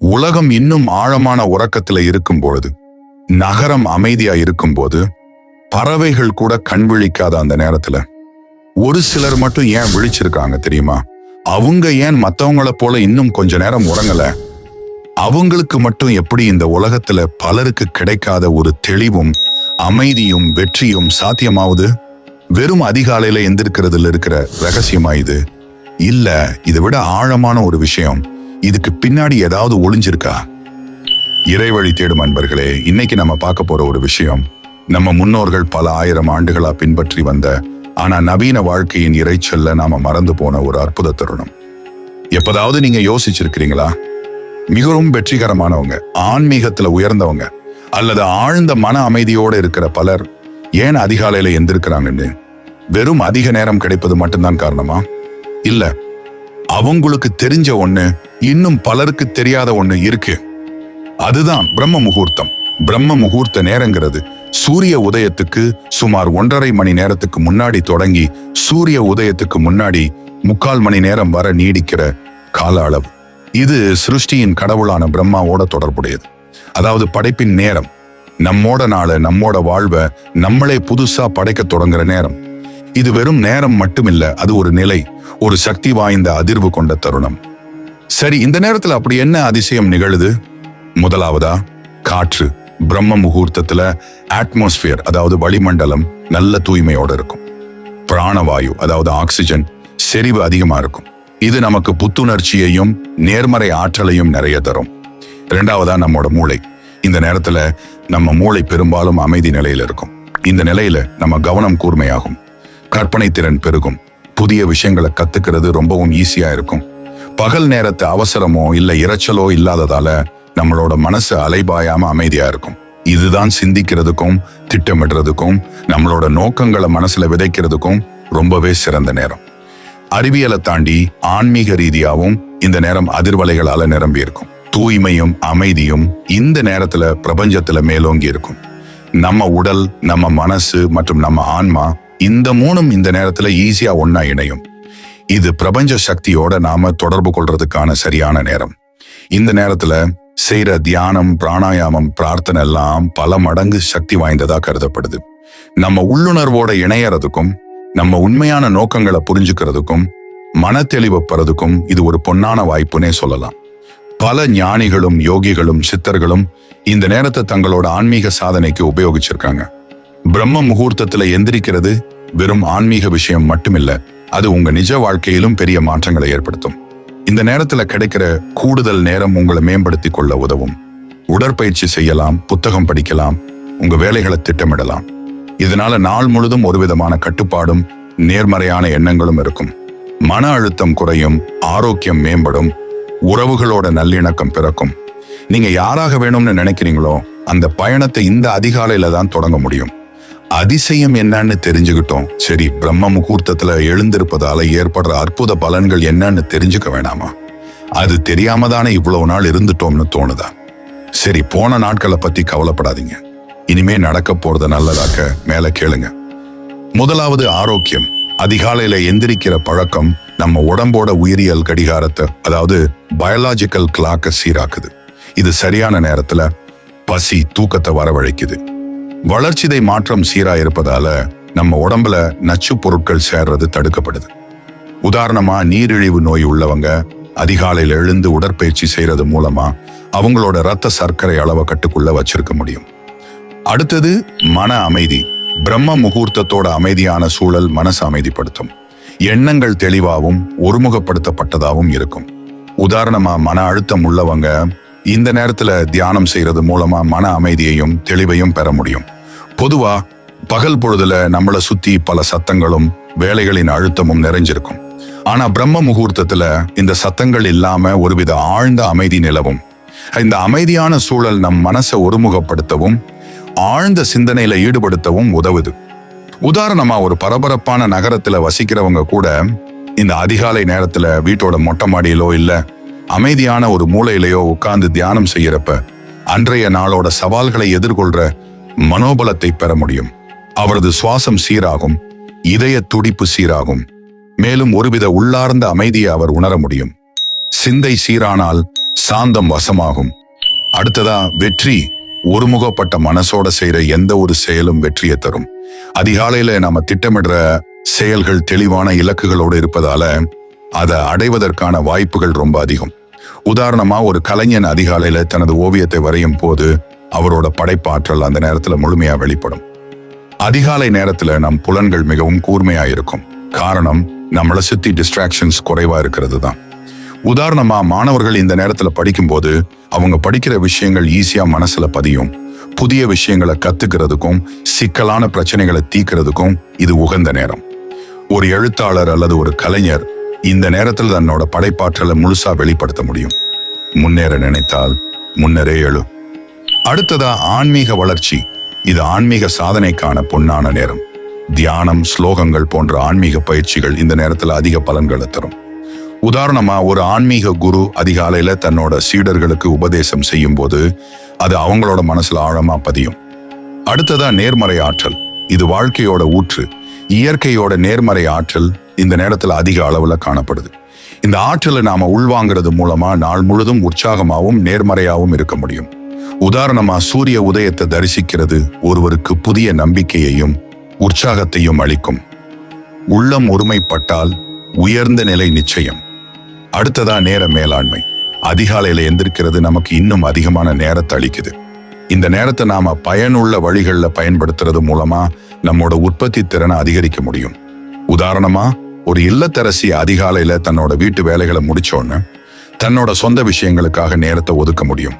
உலகம் இன்னும் ஆழமான உறக்கத்துல இருக்கும் பொழுது நகரம் அமைதியா இருக்கும்போது பறவைகள் கூட கண் விழிக்காத அந்த நேரத்துல ஒரு சிலர் மட்டும் ஏன் விழிச்சிருக்காங்க தெரியுமா? அவங்க ஏன் மத்தவங்கள போல இன்னும் கொஞ்ச நேரம் உறங்கல? அவங்களுக்கு மட்டும் எப்படி இந்த உலகத்துல பலருக்கு கிடைக்காத ஒரு தெளிவும் அமைதியும் வெற்றியும் சாத்தியமாவுது? வெறும் அதிகாலையில எந்திருக்கிறதுல இருக்கிற ரகசியமா இது? இல்ல இதை விட ஆழமான ஒரு விஷயம் இதுக்கு பின்னாடி ஏதாவது ஒளிஞ்சிருக்கா? இறைவழி தேடும் அன்பர்களே இன்னைக்கு நம்ம பார்க்க போற ஒரு விஷயம் நம்ம முன்னோர்கள் பல ஆயிரம் ஆண்டுகளா பின்பற்றி வந்த ஆனா நவீன வாழ்க்கையின் இறைச்சல்ல நாம மறந்து போன ஒரு அற்புத தருணம். எப்பதாவது நீங்க யோசிச்சிருக்கிறீங்களா? மிகவும் வெற்றிகரமானவங்க ஆன்மீகத்துல உயர்ந்தவங்க அல்லது ஆழ்ந்த மன அமைதியோடு இருக்கிற பலர் ஏன் அதிகாலையில எந்திருக்கிறாங்கன்னு? வெறும் அதிக நேரம் கிடைப்பது மட்டும்தான் காரணமா? இல்லை அவங்களுக்கு தெரிஞ்ச ஒண்ணு இன்னும் பலருக்கு தெரியாத ஒண்ணு இருக்கு. அதுதான் பிரம்ம முகூர்த்தம். பிரம்ம முகூர்த்த நேரங்கிறது சூரிய உதயத்துக்கு சுமார் ஒன்றரை மணி நேரத்துக்கு முன்னாடி தொடங்கி சூரிய உதயத்துக்கு முன்னாடி முக்கால் மணி நேரம் வர நீடிக்கிற கால அளவு. இது சிருஷ்டியின் கடவுளான பிரம்மாவோட தொடர்புடையது. அதாவது படைப்பின் நேரம். நம்மோட நாள நம்மோட வாழ்வை நம்மளே புதுசா படைக்க தொடங்குற நேரம். இது வெறும் நேரம் மட்டுமில்ல அது ஒரு நிலை ஒரு சக்தி வாய்ந்த அதிர்வு கொண்ட தருணம். சரி இந்த நேரத்தில் அப்படி என்ன அதிசயம் நிகழுது? முதலாவதா காற்று பிரம்ம முகூர்த்தத்தில் அட்மாஸ்பியர் அதாவது வளிமண்டலம் நல்ல தூய்மையோட இருக்கும். பிராணவாயு அதாவது ஆக்சிஜன் செறிவு அதிகமாக இருக்கும். இது நமக்கு புத்துணர்ச்சியையும் நேர்மறை ஆற்றலையும் நிறைய தரும். ரெண்டாவதா நம்மோட மூளை. இந்த நேரத்தில் நம்ம மூளை பெரும்பாலும் அமைதி நிலையில் இருக்கும். இந்த நிலையில நம்ம கவனம் கூர்மையாகும். கற்பனை திறன் பெருகும். புதிய விஷயங்களை கத்துக்கிறது ரொம்பவும் ஈஸியா இருக்கும். பகல் நேரத்து அவசரமோ இல்ல இரைச்சலோ இல்லாததால நம்மளோட மனசு அலைபாயாம அமைதியா இருக்கும். இதுதான் சிந்திக்கிறதுக்கும் திட்டமிடுறதுக்கும் நம்மளோட நோக்கங்களை மனசுல விதைக்கிறதுக்கும் ரொம்பவே சிறந்த நேரம். அறிவியலை தாண்டி ஆன்மீக ரீதியாகவும் இந்த நேரம் அதிர்வலைகளால நிரம்பி இருக்கும். தூய்மையும் அமைதியும் இந்த நேரத்துல பிரபஞ்சத்துல மேலோங்கி இருக்கும். நம்ம உடல் நம்ம மனசு மற்றும் நம்ம ஆன்மா இந்த மூணும் இந்த நேரத்தில் ஈஸியா ஒன்னா இணையும். இது பிரபஞ்ச சக்தியோட நாம தொடர்பு கொள்றதுக்கான சரியான நேரம். இந்த நேரத்துல செய்யற தியானம் பிராணாயாமம் பிரார்த்தனை எல்லாம் பல மடங்கு சக்தி வாய்ந்ததா கருதப்படுது. நம்ம உள்ளுணர்வோட இணையறதுக்கும் நம்ம உண்மையான நோக்கங்களை புரிஞ்சுக்கிறதுக்கும் மன தெளிவு இது ஒரு பொன்னான வாய்ப்புனே சொல்லலாம். பல ஞானிகளும் யோகிகளும் சித்தர்களும் இந்த நேரத்தை தங்களோட ஆன்மீக சாதனைக்கு உபயோகிச்சிருக்காங்க. பிரம்ம முகூர்த்தத்துல எந்திரிக்கிறது வெறும் ஆன்மீக விஷயம் மட்டுமில்ல. அது உங்க நிஜ வாழ்க்கையிலும் பெரிய மாற்றங்களை ஏற்படுத்தும். இந்த நேரத்துல கிடைக்கிற கூடுதல் நேரம் உங்களை மேம்படுத்திக் கொள்ள உதவும். உடற்பயிற்சி செய்யலாம் புத்தகம் படிக்கலாம் உங்க வேலைகளை திட்டமிடலாம். இதனால நாள் முழுதும் ஒரு விதமான கட்டுப்பாடும் நேர்மறையான எண்ணங்களும் இருக்கும். மன அழுத்தம் குறையும் ஆரோக்கியம் மேம்படும் உறவுகளோட நல்லிணக்கம் பிறக்கும். நீங்க யாராக வேணும்னு நினைக்கிறீங்களோ அந்த பயணத்தை இந்த அதிகாலையில தான் தொடங்க முடியும். அதிசயம் என்னன்னு தெரிஞ்சுக்கிட்டோம். சரி பிரம்ம முகூர்த்தத்துல எழுந்திருப்பதால ஏற்படுற அற்புத பலன்கள் என்னன்னு தெரிஞ்சுக்க வேணாமா? அது தெரியாம தானே இவ்வளவு நாள் இருந்துட்டோம்னு தோணுதா? சரி போன நாட்களை பத்தி கவலைப்படாதீங்க. இனிமே நடக்க போறத நல்லதாக்க மேல கேளுங்க. முதலாவது ஆரோக்கியம். அதிகாலையில எந்திரிக்கிற பழக்கம் நம்ம உடம்போட உயிரியல் கடிகாரத்தை அதாவது பயாலாஜிக்கல் கிளாக்கை சீராக்குது. இது சரியான நேரத்துல பசி தூக்கத்தை வரவழைக்குது. வளர்ச்சிதை மாற்றம் சீரா இருப்பதால நம்ம உடம்புல நச்சு பொருட்கள் சேர்றது தடுக்கப்படுது. உதாரணமா நீரிழிவு நோய் உள்ளவங்க அதிகாலையில் எழுந்து உடற்பயிற்சி செய்யறது மூலமா அவங்களோட ரத்த சர்க்கரை அளவை கட்டுக்குள்ள வச்சிருக்க முடியும். அடுத்தது மன அமைதி. பிரம்ம முகூர்த்தத்தோட அமைதியான சூழல் மனசு அமைதிப்படுத்தும். எண்ணங்கள் தெளிவாகவும் ஒருமுகப்படுத்தப்பட்டதாகவும் இருக்கும். உதாரணமா மன அழுத்தம் உள்ளவங்க இந்த நேரத்துல தியானம் செய்யறது மூலமா மன அமைதியையும் தெளிவையும் பெற முடியும். பொதுவா பகல் பொழுதுல நம்மளை சுத்தி பல சத்தங்களும் வேலைகளின் அழுத்தமும் நிறைஞ்சிருக்கும். ஆனா பிரம்ம முகூர்த்தத்துல இந்த சத்தங்கள் இல்லாம ஒருவித ஆழ்ந்த அமைதி நிலவும். இந்த அமைதியான சூழல் நம் மனசை ஒருமுகப்படுத்தவும் ஆழ்ந்த சிந்தனையில ஈடுபடுத்தவும் உதவுது. உதாரணமா ஒரு பரபரப்பான நகரத்துல வசிக்கிறவங்க கூட இந்த அதிகாலை நேரத்துல வீட்டோட மொட்டை மாடியிலோ இல்லை அமைதியான ஒரு மூலையிலேயோ உட்கார்ந்து தியானம் செய்யறப்ப அன்றைய நாளோட சவால்களை எதிர்கொள்ற மனோபலத்தை பெற முடியும். அவரது சுவாசம் சீராகும் இதய துடிப்பு சீராகும். மேலும் ஒருவித உள்ளார்ந்த அமைதியை அவர் உணர முடியும். சிந்தை சீரானால் சாந்தம் வசமாகும். அடுத்ததா வெற்றி. ஒருமுகப்பட்ட மனசோட செய்யற எந்த ஒரு செயலும் வெற்றியை தரும். அதிகாலையில நாம திட்டமிடுற செயல்கள் தெளிவான இலக்குகளோடு இருப்பதால அதை அடைவதற்கான வாய்ப்புகள் ரொம்ப அதிகம். உதாரணமா ஒரு கலைஞன் அதிகாலையில தனது ஓவியத்தை வரையும் போது அவரோட படைப்பாற்றல் அந்த நேரத்துல முழுமையா வெளிப்படும். அதிகாலை நேரத்துல நம் புலன்கள் மிகவும் கூர்மையா இருக்கும். காரணம் நம்மளை சுத்தி டிஸ்ட்ராக்ஷன்ஸ் குறைவா இருக்கிறது தான் உதாரணமா மாணவர்கள் இந்த நேரத்துல படிக்கும்போது அவங்க படிக்கிற விஷயங்கள் ஈஸியா மனசுல பதியும். புதிய விஷயங்களை கத்துக்கிறதுக்கும் சிக்கலான பிரச்சனைகளை தீக்கிறதுக்கும் இது உகந்த நேரம். ஒரு எழுத்தாளர் அல்லது ஒரு கலைஞர் இந்த நேரத்தில் தன்னோட படைப்பாற்றலை முழுசா வெளிப்படுத்த முடியும். முன்னேற நினைத்தால் முன்னரே எழு அடுத்ததா ஆன்மீக வளர்ச்சி. இது ஆன்மீக சாதனைக்கான பொன்னான நேரம். தியானம் ஸ்லோகங்கள் போன்ற ஆன்மீக பயிற்சிகள் இந்த நேரத்தில் அதிக பலன்களை தரும். உதாரணமா ஒரு ஆன்மீக குரு அதிகாலையில தன்னோட சீடர்களுக்கு உபதேசம் செய்யும் போது அது அவங்களோட மனசுல ஆழமா பதியும். அடுத்ததா நேர்மறை ஆற்றல். இது வாழ்க்கையோட ஊற்று. இயற்கையோட நேர்மறை ஆற்றல் இந்த நேரத்தில் அதிக அளவில் காணப்படுது. இந்த ஆற்றலை நாம உள்வாங்கிறது மூலமா நாள் முழுதும் உற்சாகமாகவும் நேர்மறையாகவும் இருக்க முடியும். உதாரணமா சூரிய உதயத்தை தரிசிக்கிறது ஒருவருக்கு புதிய நம்பிக்கையையும் உற்சாகத்தையும் அளிக்கும். உள்ளம் ஒருமைப்பட்டால் உயர்ந்த நிலை நிச்சயம். அடுத்ததா நேர மேலாண்மை. அதிகாலையில எந்திருக்கிறது நமக்கு இன்னும் அதிகமான நேரத்தை அளிக்குது. இந்த நேரத்தை நாம பயனுள்ள வழிகளில் பயன்படுத்துறது மூலமா நம்மோட உற்பத்தி திறனை அதிகரிக்க முடியும். உதாரணமா ஒரு இல்லத்தரசி அதிகாலையில தன்னோட வீட்டு வேலைகளை முடிச்சோன்னு தன்னோட சொந்த விஷயங்களுக்காக நேரத்தை ஒதுக்க முடியும்.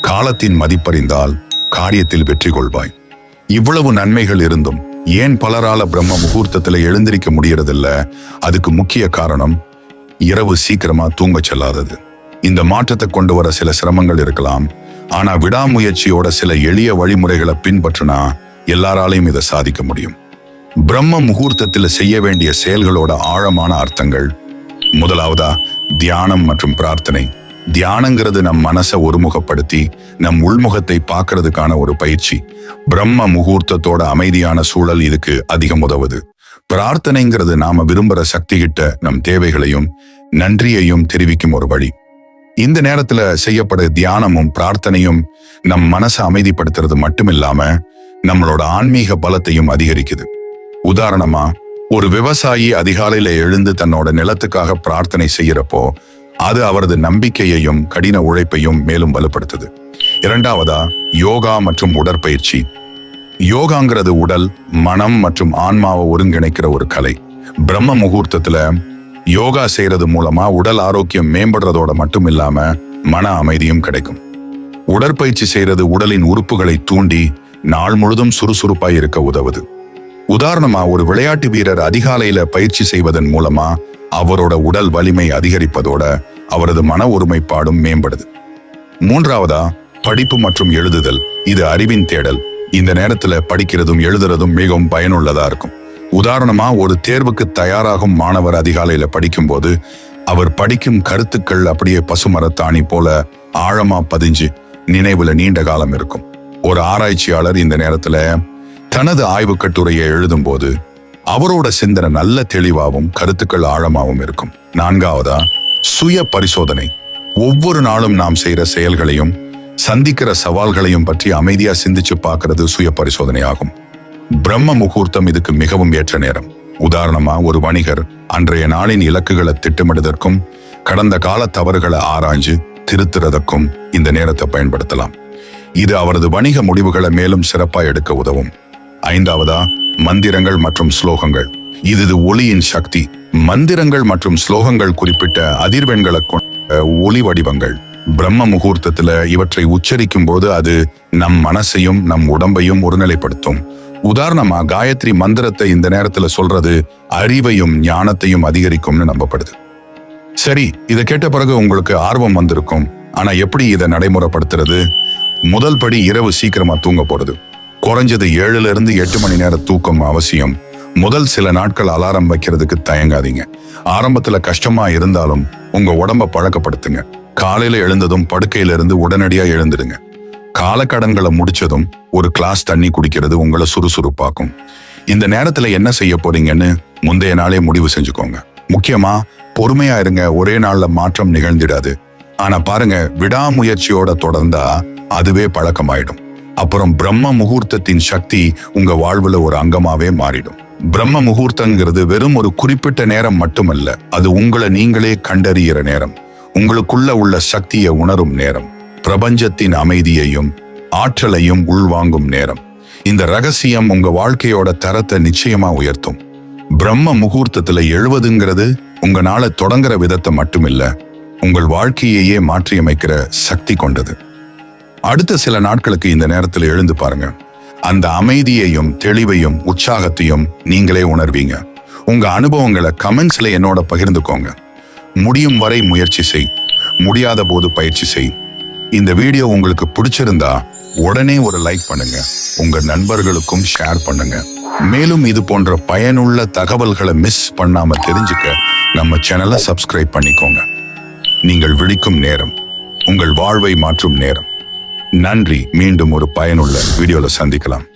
காலத்தின் மதிப்பறிந்தால் காரியத்தில் வெற்றி கொள்வாய். இவ்வளவு நன்மைகள் இருந்தும் ஏன் பலரால பிரம்ம முகூர்த்தத்துல எழுந்திருக்க முடியறதில்ல? அதுக்கு முக்கிய காரணம் இரவு சீக்கிரமா தூங்க செல்லாதது. இந்த மாற்றத்தை கொண்டு வர சில சிரமங்கள் இருக்கலாம். ஆனா விடாமுயற்சியோட சில எளிய வழிமுறைகளை பின்பற்றினா எல்லாராலையும் இதை சாதிக்க முடியும். பிரம்ம முகூர்த்தத்தில் செய்ய வேண்டிய செயல்களோட ஆழமான அர்த்தங்கள். முதலாவதா தியானம் மற்றும் பிரார்த்தனை. தியானங்கிறது நம் மனசை ஒருமுகப்படுத்தி நம் உள்முகத்தை பார்க்கறதுக்கான ஒரு பயிற்சி. பிரம்ம முகூர்த்தத்தோட அமைதியான சூழல் இதுக்கு அதிகம் உதவுது. பிரார்த்தனைங்கிறது நாம விரும்புற சக்தி கிட்ட நம் தேவைகளையும் நன்றியையும் தெரிவிக்கும் ஒரு வழி. இந்த நேரத்துல செய்யப்பட தியானமும் பிரார்த்தனையும் நம் மனசை அமைதிப்படுத்துறது மட்டுமில்லாம நம்மளோட ஆன்மீக பலத்தையும் அதிகரிக்குது. உதாரணமா ஒரு விவசாயி அதிகாலையில எழுந்து தன்னோட நிலத்துக்காக பிரார்த்தனை செய்யறப்போ அது அவரது நம்பிக்கையையும் கடின உழைப்பையும் மேலும் வலுப்படுத்துது. இரண்டாவதா யோகா மற்றும் உடற்பயிற்சி. யோகாங்கிறது உடல் மனம் மற்றும் ஆன்மாவை ஒருங்கிணைக்கிற ஒரு கலை. பிரம்ம முகூர்த்தத்துல யோகா செய்யறது மூலமா உடல் ஆரோக்கியம் மேம்படுறதோட மட்டும் இல்லாம மன அமைதியும் கிடைக்கும். உடற்பயிற்சி செய்யறது உடலின் உறுப்புகளை தூண்டி நாள் முழுதும் சுறுசுறுப்பாய் இருக்க உதவுது. உதாரணமா ஒரு விளையாட்டு வீரர் அதிகாலையில பயிற்சி செய்வதன் மூலமா அவரோட உடல் வலிமை அதிகரிப்பதோட அவரது மன ஒருமைப்பாடும் மேம்படுது. மூன்றாவதா படிப்பு மற்றும் எழுதுதல். இது அறிவின் தேடல். இந்த நேரத்துல படிக்கிறதும் எழுதுறதும் மிகவும் பயனுள்ளதா இருக்கும். உதாரணமா ஒரு தேர்வுக்கு தயாராகும் மாணவர் அதிகாலையில படிக்கும்போது அவர் படிக்கும் கருத்துக்கள் அப்படியே பசுமரத்தாணி போல ஆழமா பதிஞ்சு நினைவுல நீண்ட காலம் இருக்கும். ஒரு ஆராய்ச்சியாளர் இந்த நேரத்துல தனது ஆய்வு கட்டுரையை எழுதும்போது அவரோட சிந்தனை நல்ல தெளிவாகவும் கருத்துக்கள் ஆழமாகவும் இருக்கும். நான்காவதா சுய பரிசோதனை. ஒவ்வொரு நாளும் நாம் செய்யற செயல்களையும் சந்திக்கிற சவால்களையும் பற்றி அமைதியா சிந்திச்சு பார்க்கறது சுய பரிசோதனை ஆகும் பிரம்ம முகூர்த்தம் இதுக்கு மிகவும் ஏற்ற நேரம். உதாரணமா ஒரு வணிகர் அன்றைய நாளின் இலக்குகளை திட்டமிடுவதற்கும் கடந்த கால தவறுகளை ஆராய்ஞ்சு திருத்துறதற்கும் இந்த நேரத்தை பயன்படுத்தலாம். இது அவரது வணிக முடிவுகளை மேலும் சிறப்பாக எடுக்க உதவும். ஐந்தாவதா மந்திரங்கள் மற்றும் ஸ்லோகங்கள். இது ஒளியின் சக்தி. மந்திரங்கள் மற்றும் ஸ்லோகங்கள் குறிப்பிட்ட அதிர்வெண்களை கொண்ட ஒளி வடிவங்கள். பிரம்ம முகூர்த்தத்துல இவற்றை உச்சரிக்கும் போது அது நம் மனசையும் நம் உடம்பையும் ஒருநிலைப்படுத்தும். உதாரணமா காயத்ரி மந்திரத்தை இந்த நேரத்துல சொல்றது அறிவையும் ஞானத்தையும் அதிகரிக்கும்னு நம்பப்படுது. சரி இதை கேட்ட பிறகு உங்களுக்கு ஆர்வம் வந்திருக்கும். ஆனா எப்படி இதை நடைமுறைப்படுத்துறது? முதல் படி இரவு சீக்கிரமா தூங்க போறது. குறைஞ்சது ஏழுல இருந்து எட்டு மணி நேர தூக்கம் அவசியம். முதல் சில நாட்கள் அலாரம் வைக்கிறதுக்கு தயங்காதீங்க. ஆரம்பத்துல கஷ்டமா இருந்தாலும் உங்க உடம்ப பழக்கப்படுத்துங்க. காலையில எழுந்ததும் படுக்கையில இருந்து உடனடியா எழுந்துடுங்க காலக்கடன்களை முடிச்சதும் ஒரு கிளாஸ் தண்ணி குடிக்கிறது உங்களை சுறுசுறுப்பாக்கும். இந்த நேரத்துல என்ன செய்ய போறீங்கன்னு முந்தைய நாளே முடிவு செஞ்சுக்கோங்க. முக்கியமா பொறுமையா இருங்க ஒரே நாள்ல மாற்றம் நிகழ்ந்திடாது. ஆனா பாருங்க விடாமுயற்சியோட தொடர்ந்தா அதுவே பழக்கமாயிடும். அப்புறம் பிரம்ம முகூர்த்தத்தின் சக்தி உங்க வாழ்வுல ஒரு அங்கமாவே மாறிடும். பிரம்ம முகூர்த்தங்கிறது வெறும் ஒரு குறிப்பிட்ட நேரம் மட்டுமல்ல அது உங்களை நீங்களே கண்டறியிற நேரம். உங்களுக்குள்ள உள்ள சக்தியை உணரும் நேரம். பிரபஞ்சத்தின் அமைதியையும் ஆற்றலையும் உள்வாங்கும் நேரம். இந்த ரகசியம் உங்க வாழ்க்கையோட தரத்தை நிச்சயமா உயர்த்தும். பிரம்ம முகூர்த்தத்துல எழுவதுங்கிறது உங்களால நாளை தொடங்குற விதத்தை மட்டுமில்ல உங்கள் வாழ்க்கையையே மாற்றியமைக்கிற சக்தி கொண்டது. அடுத்த சில நாட்களுக்கு இந்த நேரத்தில் எழுந்து பாருங்க. அந்த அமைதியையும் தெளிவையும் உற்சாகத்தையும் நீங்களே உணர்வீங்க. உங்க அனுபவங்களை கமெண்ட்ஸ்ல என்னோட பகிர்ந்துக்கோங்க. முடியும் வரை முயற்சி செய். முடியாத போது பயிற்சி செய். இந்த வீடியோ உங்களுக்கு பிடிச்சிருந்தா உடனே ஒரு லைக் பண்ணுங்க. உங்க நண்பர்களுக்கும் ஷேர் பண்ணுங்க. மேலும் இது போன்ற பயனுள்ள தகவல்களை மிஸ் பண்ணாம தெரிஞ்சுக்க நம்ம சேனலை சப்ஸ்கிரைப் பண்ணிக்கோங்க. நீங்கள் விழிக்கும் நேரம். உங்கள் வாழ்வை மாற்றும் நேரம். நன்றி. மீண்டும் ஒரு பயனுள்ள வீடியோல சந்திக்கலாம்.